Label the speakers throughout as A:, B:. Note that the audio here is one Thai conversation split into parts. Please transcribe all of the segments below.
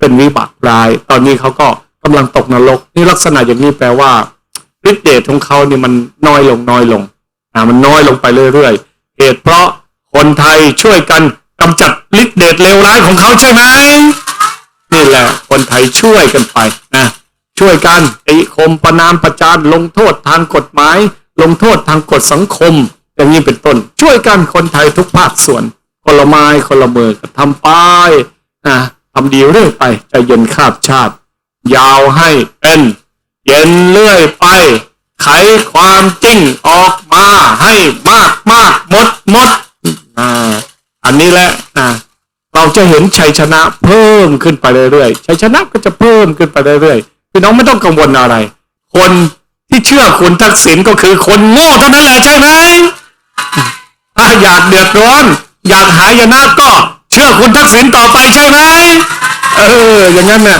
A: เป็นวิบัติร้าย ตอนนี้เขาก็กำลังตกนรก นี่ลักษณะอย่างนี้แปลว่าฤทธิเดชของเขาเนี่ยมันน้อยลงน้อยลงอ่ามันน้อยลงไปเรื่อยๆเหตุเพราะคนไทยช่วยกันกำจัดฤทธิเดชเลวร้ายของเขาใช่ไหมนี่แหละคนไทยช่วยกันไปนะช่วยกันติคมประนามประจานลงโทษทางกฎหมาย ลงโทษทางกฎสังคม อย่างนี้เป็นต้น ช่วยกันคนไทยทุกภาคส่วนคนละไม้คนละมือก็ทำไปนะ ทำดีเรื่อยไปใจเย็นข้าบชาติ ยาวให้เป็น เย็นเรื่อยไป ไขความจริงออกมาให้มากมากหมดหมดอ่าอันนี้แหละอ่าเราจะเห็นชัยชนะเพิ่มขึ้นไปเรื่อยๆชัยชนะก็จะเพิ่มขึ้นไปเรื่อยๆพี่น้องไม่ต้องกังวลอะไร คนที่เชื่อคุณทักษิณก็คือคนโง่เท่านั้นแหละใช่ไหมถ้าอยากเดือดร้อน อยากหายนะก็ ชื่อคุณทักษิณต่อไปใช่ไหมเออ อย่างนั้นน่ะ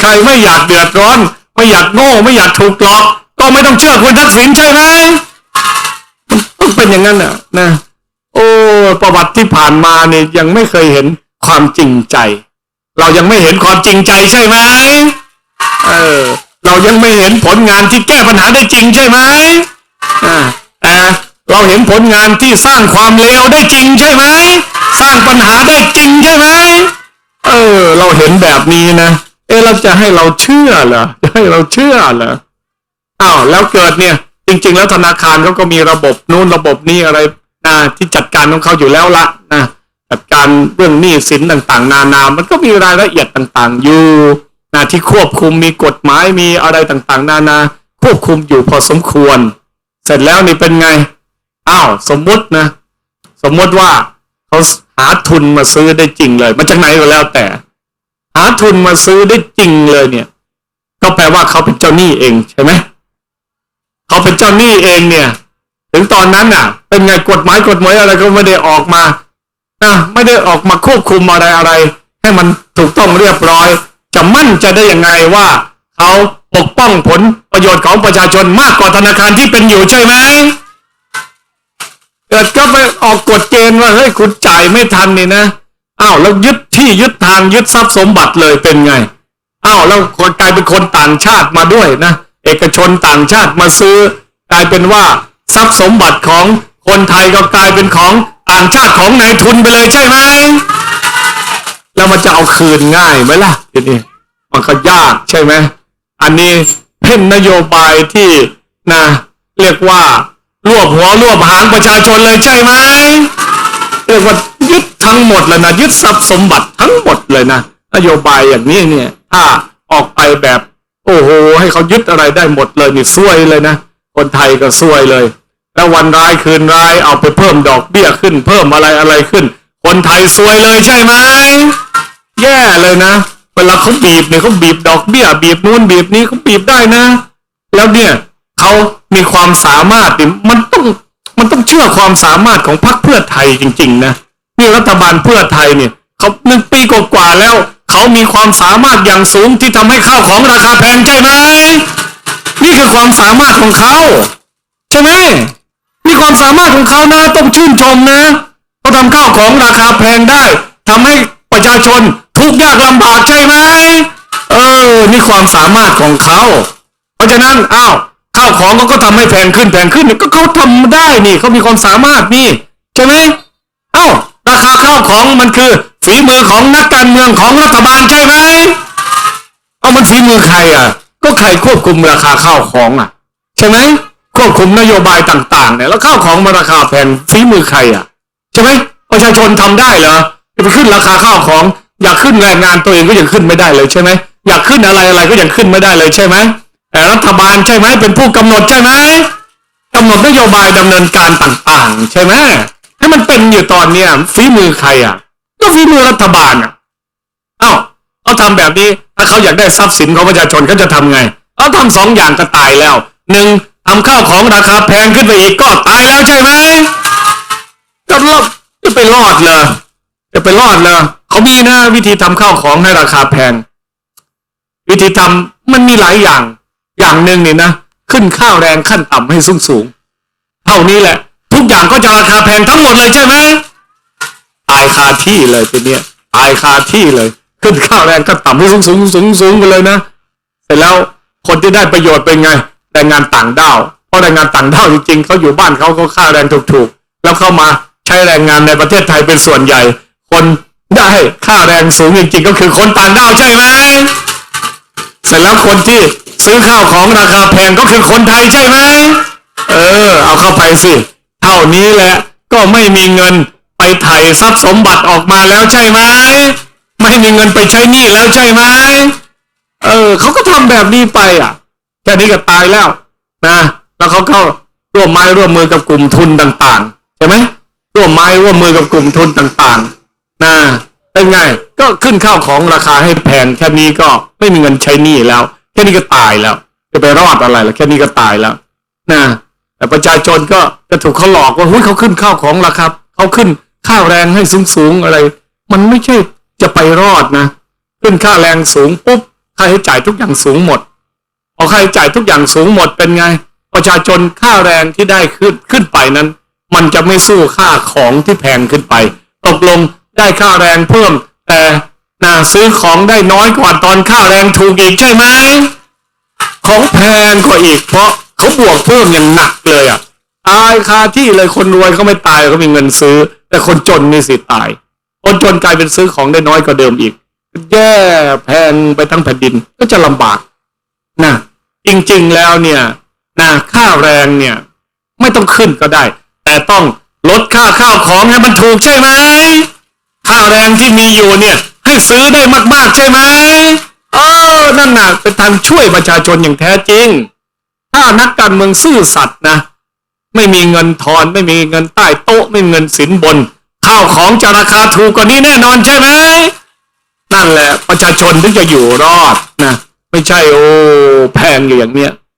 A: ใครไม่อยากเดือดร้อน ไม่อยากโง่ไม่อยากถูกหลอก ก็ไม่ต้องเชื่อคุณทักษิณใช่ไหมมันต้องเป็นอย่างนั้นน่ะ นะ โอ้ประวัติที่ผ่านมาเนี่ยยังไม่เคยเห็นความจริงใจ เรายังไม่เห็นความจริงใจใช่ไหมเออ เรายังไม่เห็นผลงานที่แก้ปัญหาได้จริงใช่ไหมอ่าแต่เราเห็นผลงานที่สร้างความเลวได้จริงใช่ไหม สร้างปัญหาได้จริงใช่ไหมเออ เราเห็นแบบนี้นะเออเราจะให้เราเชื่อเหรอจะให้เราเชื่อเหรออ้าวแล้วเกิดเนี่ย จริง ๆ แล้วธนาคารเขาก็มีระบบนู้นระบบนี้อะไรนะที่จัดการของเขาอยู่แล้วละนะจัดการเรื่องหนี้สินต่าง ๆ นานา มันก็มีรายละเอียดต่าง ๆ อยู่นะที่ควบคุมมีกฎหมายมีอะไรต่าง ๆ นานา ควบคุมอยู่พอสมควร เสร็จแล้วนี่เป็นไงอ้าวสมมุตินะ สมมติว่า เขาหาทุนมาซื้อได้จริงเลยมาจากไหนก็แล้วแต่ หาทุนมาซื้อได้จริงเลยเนี่ย ก็แปลว่าเขาเป็นเจ้าหนี้เองใช่ไหมเขาเป็นเจ้าหนี้เองเนี่ย ถึงตอนนั้นน่ะ เป็นไงกฎหมายกฎหมายอะไรก็ไม่ได้ออกมานะไม่ได้ออกมาควบคุมอะไรอะไร ให้มันถูกต้องเรียบร้อย จะมั่นจะได้ยังไงว่าเขาปกป้องผลประโยชน์ของประชาชนมากกว่าธนาคารที่เป็นอยู่ใช่ไหม เกิดก็ไปออกกฎเกณฑ์ว่าเฮ้ยคุณจ่ายไม่ทันนี่นะอ้าวแล้วยึดที่ยึดทางยึดทรัพย์สมบัติเลยเป็นไงอ้าวแล้วคนกลายเป็นคนต่างชาติมาด้วยนะเอกชนต่างชาติมาซื้อกลายเป็นว่าทรัพย์สมบัติของคนไทยก็กลายเป็นของต่างชาติของนายทุนไปเลยใช่ไหมแล้วมันจะเอาคืนง่ายไหมล่ะทีนี้มันก็ยากใช่ไหมอันนี้เป็นนโยบายที่นะเรียกว่า รวบหัวรวบหางประชาชนเลยใช่ไหมเรียกว่ายึดทั้งหมดเลยนะยึดทรัพย์สมบัติทั้งหมดเลยนะนโยบายอย่างนี้เนี่ย ถ้าออกไปแบบ โอ้โห ให้เขายึดอะไรได้หมดเลยนี่ซวยเลยนะคนไทยก็ซวยเลย แล้ววันร้ายคืนร้ายเอาไปเพิ่มดอกเบี้ยขึ้น เพิ่มอะไรอะไรขึ้น คนไทยซวยเลยใช่ไหมแย่เลยนะเวลาเขาบีบเนี่ยเขาบีบดอกเบี้ยบีบนู้นบีบนี้เขาบีบได้นะ แล้วเนี่ยเขา มีความสามารถนี่มันต้องมันต้องเชื่อความสามารถของพรรคเพื่อไทยจริง ๆ นะนี่รัฐบาลเพื่อไทยเนี่ยเขาหนึ่งปีกว่าแล้ว เขามีความสามารถอย่างสูงที่ทำให้ข้าวของราคาแพงใช่ไหมนี่คือความสามารถของเขาใช่ไหมนี่ความสามารถของเขานะต้องชื่นชมนะเขาทำข้าวของราคาแพงได้ทำให้ประชาชนทุกข์ยากลำบากใช่ไหมเออนี่ความสามารถของเขา เพราะฉะนั้นอ้าว ข้าวของเขาก็ทำให้แพงขึ้นแพงขึ้นก็เขาทำได้นี่เขามีความสามารถนี่ใช่ไหมเอ้าราคาข้าวของมันคือ ฝีมือของนักการเมืองของรัฐบาลใช่ไหมเอามันฝีมือใครอะ ก็ใครควบคุมราคาข้าวของอะ ใช่ไหมควบคุมนโยบายต่าง ๆ เนี่ยแล้วข้าวของมันราคาแพงฝีมือใครอะใช่ไหมประชาชนทำได้เหรอจะไปขึ้นราคาข้าวของ อยากขึ้นแรงงานตัวเองก็ยังขึ้นไม่ได้เลยใช่ไหมอยากขึ้นอะไรอะไรก็ยังขึ้นไม่ได้เลยใช่ไหม แต่รัฐบาลใช่ไหมเป็นผู้กำหนดใช่ไหมกำหนดนโยบายดำเนินการต่างๆ ใช่ไหมให้มันเป็นอยู่ตอนเนี้ยฝีมือใครอะ ก็ฝีมือรัฐบาลอะเอ้าเขาทำแบบนี้ถ้าเขาอยากได้ทรัพย์สินของประชาชนเขาจะทำไงเขาทำสองอย่างก็ตายแล้วหนึ่งทำข้าวของราคาแพงขึ้นไปอีกก็ตายแล้วใช่ไหมจะรอดจะไปรอดเหรอจะไปรอดเหรอเขามีนะวิธีทำข้าวของให้ราคาแพง วิธีทำมันมีหลายอย่าง อย่างหนึ่งนี่นะขึ้นข้าวแรงขั้นต่ำให้สูงสูงเท่านี้แหละ ทุกอย่างก็จะราคาแพงทั้งหมดเลยใช่ไหมตายคาที่เลยทีเนี้ยตายคาที่เลย ขึ้นค่าแรงก็ต่ำให้สูงสูงสูงสูงไปเลยนะเสร็จแล้วคนที่ได้ประโยชน์เป็นไงแรงงานต่างด้าวเพราะแรงงานต่างด้าวจริงๆเขาอยู่บ้านเขาก็ค่าแรงถูกๆแล้วเข้ามาใช้แรงงานในประเทศไทยเป็นส่วนใหญ่ คนได้ค่าแรงสูงจริงๆก็คือคนต่างด้าวใช่ไหมเสร็จแล้วคนที่ ซื้อข้าวของราคาแพงก็คือคนไทยใช่ไหมเออ เอาเข้าไปสิ เท่านี้แหละ ก็ไม่มีเงินไปไถ่ทรัพย์สมบัติออกมาแล้วใช่ไหมไม่มีเงินไปใช้หนี้แล้วใช่ไหมเออเขาก็ทำแบบนี้ไปอะแค่นี้ก็ตายแล้วนะแล้วเขาก็ร่วมไม้ร่วมมือกับกลุ่มทุนต่างๆใช่ไหมร่วมไม้ร่วมมือกับกลุ่มทุนต่างๆนะเป็นไงก็ขึ้นข้าวของราคาให้แพงแค่นี้ก็ไม่มีเงินใช้หนี้แล้ว แค่นี้ก็ตายแล้ว จะไปรอดอะไรล่ะแค่นี้ก็ตายแล้วนะแต่ประชาชนก็จะถูกเขาหลอกว่าหุ้ยเขาขึ้นข้าวของราคาเขาขึ้นค่าแรงให้สูงๆอะไร มันไม่ใช่จะไปรอดนะ ขึ้นค่าแรงสูงปุ๊บค่าใช้จ่ายทุกอย่างสูงหมดพอค่าใช้จ่ายทุกอย่างสูงหมดเป็นไง ประชาชนค่าแรงที่ได้ขึ้นขึ้นไปนั้น มันจะไม่สู้ค่าของที่แพงขึ้นไป ตกลงได้ค่าแรงเพิ่มแต่ น่าซื้อของได้น้อยกว่าตอนค่าแรงถูกอีกใช่ไหม ของแพงกว่าอีกเพราะเขาบวกเพิ่มอย่างหนักเลยอะ ตายคาที่เลยคนรวยเขาไม่ตายเขามีเงินซื้อ แต่คนจนนี่สิตาย คนจนกลายเป็นซื้อของได้น้อยกว่าเดิมอีก แย่แพงไปทั้งแผ่นดินก็จะลำบากนะจริงๆแล้วเนี่ยนะค่าแรงเนี่ย ไม่ต้องขึ้นก็ได้ แต่ต้องลดค่าข้าวของให้มันถูกใช่ไหมค่าแรงที่มีอยู่เนี่ย ให้ซื้อได้มากๆใช่ไหมเออนั่นน่ะเป็นทางช่วยประชาชนอย่างแท้จริง ถ้านักการเมืองซื่อสัตย์นะ ไม่มีเงินทอน ไม่มีเงินใต้โต๊ะ ไม่มีเงินสินบน ข้าวของจะราคาถูกกว่านี้แน่นอนใช่ไหมนั่นแหละประชาชนถึงจะอยู่รอดนะ ไม่ใช่โอ้แพงอย่างเนี้ย